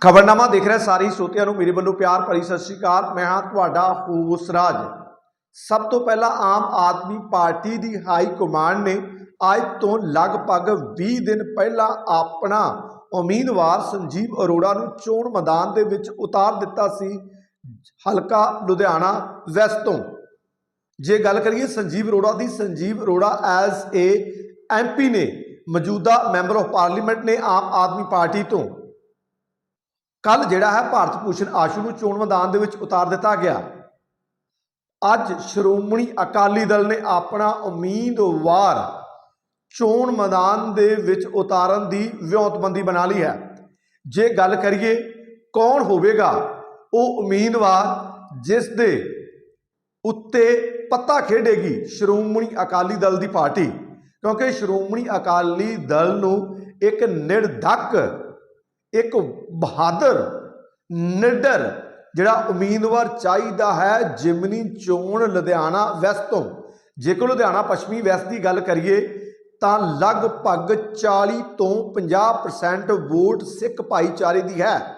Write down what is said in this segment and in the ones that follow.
ਖਬਰਨਾਮਾ ਦੇਖ ਰਹੇ ਸਾਰੇ ਸਰੋਤਿਆਂ ਨੂੰ ਮੇਰੇ ਵੱਲੋਂ ਪਿਆਰ ਭਰੀ ਸਤਿ ਸ਼੍ਰੀ ਅਕਾਲ। ਮੈਂ ਹਾਂ ਤੁਹਾਡਾ ਹੋਸਰਾਜ। ਸਭ ਤੋਂ ਪਹਿਲਾਂ ਆਮ ਆਦਮੀ ਪਾਰਟੀ ਦੀ ਹਾਈ ਕਮਾਂਡ ਨੇ ਅੱਜ ਤੋਂ ਲਗਭਗ 20 ਦਿਨ ਪਹਿਲਾਂ ਆਪਣਾ ਉਮੀਦਵਾਰ ਸੰਜੀਵ ਅਰੋੜਾ ਨੂੰ ਚੋਣ ਮੈਦਾਨ ਦੇ ਵਿੱਚ ਉਤਾਰ ਦਿੱਤਾ ਸੀ, ਹਲਕਾ ਲੁਧਿਆਣਾ ਵੈਸਟ ਤੋਂ। ਜੇ ਗੱਲ ਕਰੀਏ ਸੰਜੀਵ ਅਰੋੜਾ ਦੀ, Sanjeev Arora as a MP ਨੇ ਮੌਜੂਦਾ ਮੈਂਬਰ ਆਫ ਪਾਰਲੀਮੈਂਟ ਨੇ ਆਮ ਆਦਮੀ ਪਾਰਟੀ ਤੋਂ। ਕੱਲ ਜਿਹੜਾ ਹੈ ਭਾਰਤ ਭੂਸ਼ਣ ਆਸ਼ੂ ਨੂੰ ਚੋਣ ਮੈਦਾਨ ਦੇ ਵਿੱਚ ਉਤਾਰ ਦਿੱਤਾ ਗਿਆ। ਅੱਜ ਸ਼੍ਰੋਮਣੀ ਅਕਾਲੀ ਦਲ ਨੇ ਆਪਣਾ ਉਮੀਦਵਾਰ ਚੋਣ ਮੈਦਾਨ ਦੇ ਵਿੱਚ ਉਤਾਰਨ ਦੀ ਵਿਉਂਤਬੰਦੀ ਬਣਾ ਲਈ ਹੈ। ਜੇ ਗੱਲ ਕਰੀਏ ਕੌਣ ਹੋਵੇਗਾ, ਉਹ ਉਮੀਦਵਾਰ ਜਿਸ ਦੇ ਉੱਤੇ ਪੱਤਾ ਖੇਡੇਗੀ ਸ਼੍ਰੋਮਣੀ ਅਕਾਲੀ ਦਲ ਦੀ ਪਾਰਟੀ। ਕਿਉਂਕਿ ਸ਼੍ਰੋਮਣੀ ਅਕਾਲੀ ਦਲ ਨੂੰ ਇੱਕ ਨਿਰਧੱਕ ਇੱਕ ਬਹਾਦਰ, ਨਿਡਰ, ਜਿਹੜਾ ਉਮੀਦਵਾਰ ਚਾਹੀਦਾ ਹੈ ਜਿਮਨੀ ਚੋਣ ਲੁਧਿਆਣਾ ਵੈਸਟ ਤੋਂ। ਜੇਕਰ ਲੁਧਿਆਣਾ ਪੱਛਮੀ ਵੈਸਟ ਦੀ ਗੱਲ ਕਰੀਏ, ਤਾਂ ਲਗਭਗ 40 ਤੋਂ 50% ਵੋਟ ਸਿੱਖ ਭਾਈਚਾਰੇ ਦੀ ਹੈ।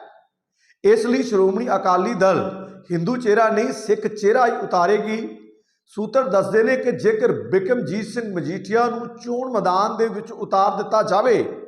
ਇਸ ਲਈ ਸ਼੍ਰੋਮਣੀ ਅਕਾਲੀ ਦਲ ਹਿੰਦੂ ਚਿਹਰਾ ਨਹੀਂ, ਸਿੱਖ ਚਿਹਰਾ ਹੀ ਉਤਾਰੇਗੀ। ਸੂਤਰ ਦੱਸਦੇ ਨੇ ਕਿ ਜੇਕਰ ਬਿਕਮਜੀਤ ਸਿੰਘ ਮਜੀਠੀਆ ਨੂੰ ਚੋਣ ਮੈਦਾਨ ਦੇ ਵਿੱਚ ਉਤਾਰ ਦਿੱਤਾ ਜਾਵੇ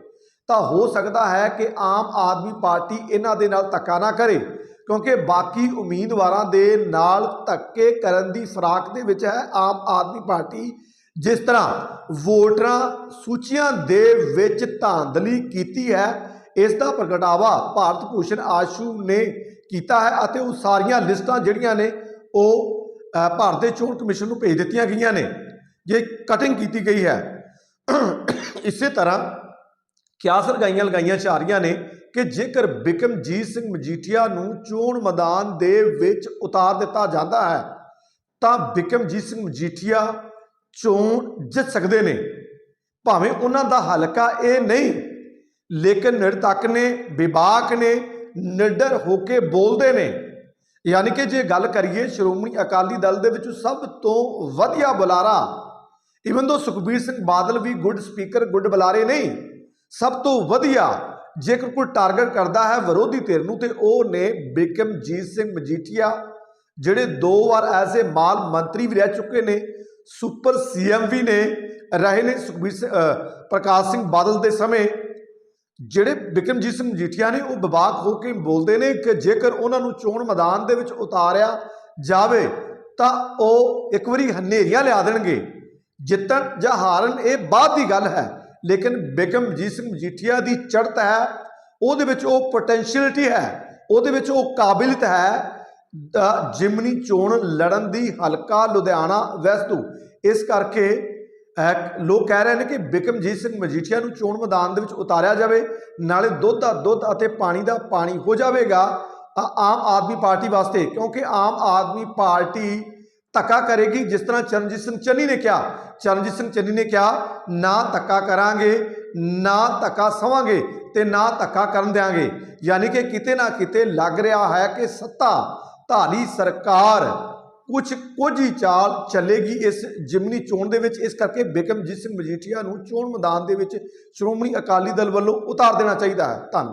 ਤਾਂ ਹੋ ਸਕਦਾ ਹੈ ਕਿ ਆਮ ਆਦਮੀ ਪਾਰਟੀ ਇਹਨਾਂ ਦੇ ਨਾਲ ਧੱਕਾ ਨਾ ਕਰੇ, ਕਿਉਂਕਿ ਬਾਕੀ ਉਮੀਦਵਾਰਾਂ ਦੇ ਨਾਲ ਧੱਕੇ ਕਰਨ ਦੀ ਫਰਾਕ ਦੇ ਵਿੱਚ ਹੈ ਆਮ ਆਦਮੀ ਪਾਰਟੀ, ਜਿਸ ਤਰ੍ਹਾਂ ਵੋਟਰਾਂ ਸੂਚੀਆਂ ਦੇ ਵਿੱਚ ਧਾਂਦਲੀ ਕੀਤੀ ਹੈ, ਇਸ ਦਾ ਪ੍ਰਗਟਾਵਾ ਭਾਰਤ ਭੂਸ਼ਣ ਆਸ਼ੂ ਨੇ ਕੀਤਾ ਹੈ ਅਤੇ ਉਹ ਸਾਰੀਆਂ ਲਿਸਟਾਂ ਜਿਹੜੀਆਂ ਨੇ ਉਹ ਭਾਰਤ ਦੇ ਚੋਣ ਕਮਿਸ਼ਨ ਨੂੰ ਭੇਜ ਦਿੱਤੀਆਂ ਗਈਆਂ ਨੇ, ਜੇ ਕਟਿੰਗ ਕੀਤੀ ਗਈ ਹੈ। ਇਸੇ ਤਰ੍ਹਾਂ ਕਿਆਸ ਲਗਾਈਆਂ ਲਗਾਈਆਂ ਜਾ ਰਹੀਆਂ ਨੇ ਕਿ ਜੇਕਰ ਬਿਕਮਜੀਤ ਸਿੰਘ ਮਜੀਠੀਆ ਨੂੰ ਚੋਣ ਮੈਦਾਨ ਦੇ ਵਿੱਚ ਉਤਾਰ ਦਿੱਤਾ ਜਾਂਦਾ ਹੈ, ਤਾਂ ਬਿਕਮਜੀਤ ਸਿੰਘ ਮਜੀਠੀਆ ਚੋਣ ਜਿੱਤ ਸਕਦੇ ਨੇ। ਭਾਵੇਂ ਉਹਨਾਂ ਦਾ ਹਲਕਾ ਇਹ ਨਹੀਂ, ਲੇਕਿਨ ਨਿਰਤੱਕ ਨੇ ਵਿਵਾਕ ਨੇ, ਨਿਡਰ ਹੋ ਕੇ ਬੋਲਦੇ ਨੇ। ਯਾਨੀ ਕਿ ਜੇ ਗੱਲ ਕਰੀਏ, ਸ਼੍ਰੋਮਣੀ ਅਕਾਲੀ ਦਲ ਦੇ ਵਿੱਚ ਸਭ ਤੋਂ ਵਧੀਆ ਬੁਲਾਰਾ ਇਵਨ ਦੋ ਸੁਖਬੀਰ ਸਿੰਘ ਬਾਦਲ ਵੀ ਗੁੱਡ ਸਪੀਕਰ ਗੁੱਡ ਬੁਲਾਰੇ ਨਹੀਂ ਸਭ ਤੋਂ ਵਧੀਆ ਜੇਕਰ ਕੋਈ ਟਾਰਗੇਟ ਕਰਦਾ ਹੈ ਵਿਰੋਧੀ ਧਿਰ ਨੂੰ, ਤੇ ਉਹ ਨੇ ਬਿਕਮਜੀਤ ਸਿੰਘ ਮਜੀਠੀਆ, ਜਿਹੜੇ ਦੋ ਵਾਰ ਐਜ਼ ਏ ਮਾਲ ਮੰਤਰੀ ਵੀ ਰਹਿ ਚੁੱਕੇ ਨੇ, ਸੁਪਰ ਸੀਐਮ ਵੀ ਨੇ, ਰਹੇ ਨੇ ਸੁਖਬੀਰ ਪ੍ਰਕਾਸ਼ ਸਿੰਘ ਬਾਦਲ ਦੇ ਸਮੇਂ, ਜਿਹੜੇ ਬਿਕਰਮਜੀਤ ਸਿੰਘ ਮਜੀਠੀਆ ਨੇ, ਉਹ ਵਿਵਾਕ ਹੋ ਕੇ ਬੋਲਦੇ ਨੇ ਕਿ ਜੇਕਰ ਉਹਨਾਂ ਨੂੰ ਚੋਣ ਮੈਦਾਨ ਦੇ ਵਿੱਚ ਉਤਾਰਿਆ ਜਾਵੇ, ਤਾਂ ਉਹ ਇੱਕ ਵਾਰੀ ਹਨੇਰੀਆਂ ਲਿਆ ਦੇਣਗੇ, ਜਿੱਤਣ ਜਾਂ ਹਾਰਨ, ਇਹ ਬਾਅਦ ਦੀ ਗੱਲ ਹੈ। ਲੇਕਿਨ ਬਿਕਰਮਜੀਤ ਸਿੰਘ ਮਜੀਠੀਆ ਦੀ ਚੜ੍ਹਤ ਹੈ ਉਹਦੇ ਵਿੱਚ ਉਹ ਪੋਟੈਂਸ਼ੀਅਲਟੀ ਹੈ ਉਹਦੇ ਵਿੱਚ ਉਹ ਕਾਬਿਲਤ ਹੈ। ਅ, ਜਿਮਨੀ ਚੋਣ ਲੜਨ ਦੀ ਹਲਕਾ ਲੁਧਿਆਣਾ ਵੈਸਤੂ ਇਸ ਕਰਕੇ ਲੋਕ ਕਹਿ ਰਹੇ ਨੇ ਕਿ ਬਿਕਮਜੀਤ ਸਿੰਘ ਮਜੀਠੀਆ ਨੂੰ ਚੋਣ ਮੈਦਾਨ ਦੇ ਵਿੱਚ ਉਤਾਰਿਆ ਜਾਵੇ ਨਾਲੇ ਦੁੱਧ ਦਾ ਦੁੱਧ ਅਤੇ ਪਾਣੀ ਦਾ ਪਾਣੀ ਹੋ ਜਾਵੇਗਾ ਆ- ਆਮ ਆਦਮੀ ਪਾਰਟੀ ਵਾਸਤੇ ਕਿਉਂਕਿ ਆਮ ਆਦਮੀ ਪਾਰਟੀ ਧੱਕਾ ਕਰੇਗੀ। ਜਿਸ ਤਰ੍ਹਾਂ ਚਰਨਜੀਤ ਸਿੰਘ ਚੰਨੀ ਨੇ ਕਿਹਾ, ਚਰਨਜੀਤ ਸਿੰਘ ਚੰਨੀ ਨੇ ਕਿਹਾ, ਨਾ ਧੱਕਾ ਕਰਾਂਗੇ, ਨਾ ਧੱਕਾ ਸਵਾਂਗੇ ਤੇ ਨਾ ਧੱਕਾ ਕਰਨ ਦਿਆਂਗੇ। ਯਾਨੀ ਕਿ ਕਿਤੇ ਨਾ ਕਿਤੇ ਲੱਗ ਰਿਹਾ ਹੈ ਕਿ ਸੱਤਾ ਧਾਰੀ ਸਰਕਾਰ ਕੁਝ ਕੁਝ ਹੀ ਚਾਲ ਚੱਲੇਗੀ ਇਸ ਜਿਮਨੀ ਚੋਣ ਦੇ ਵਿੱਚ। ਇਸ ਕਰਕੇ ਬਿਕਮਜੀਤ ਸਿੰਘ ਮਜੀਠੀਆ ਨੂੰ ਚੋਣ ਮੈਦਾਨ ਦੇ ਵਿੱਚ ਸ਼੍ਰੋਮਣੀ ਅਕਾਲੀ ਦਲ ਵੱਲੋਂ ਉਤਾਰ ਦੇਣਾ ਚਾਹੀਦਾ ਹੈ। ਧੰਨਵਾਦ।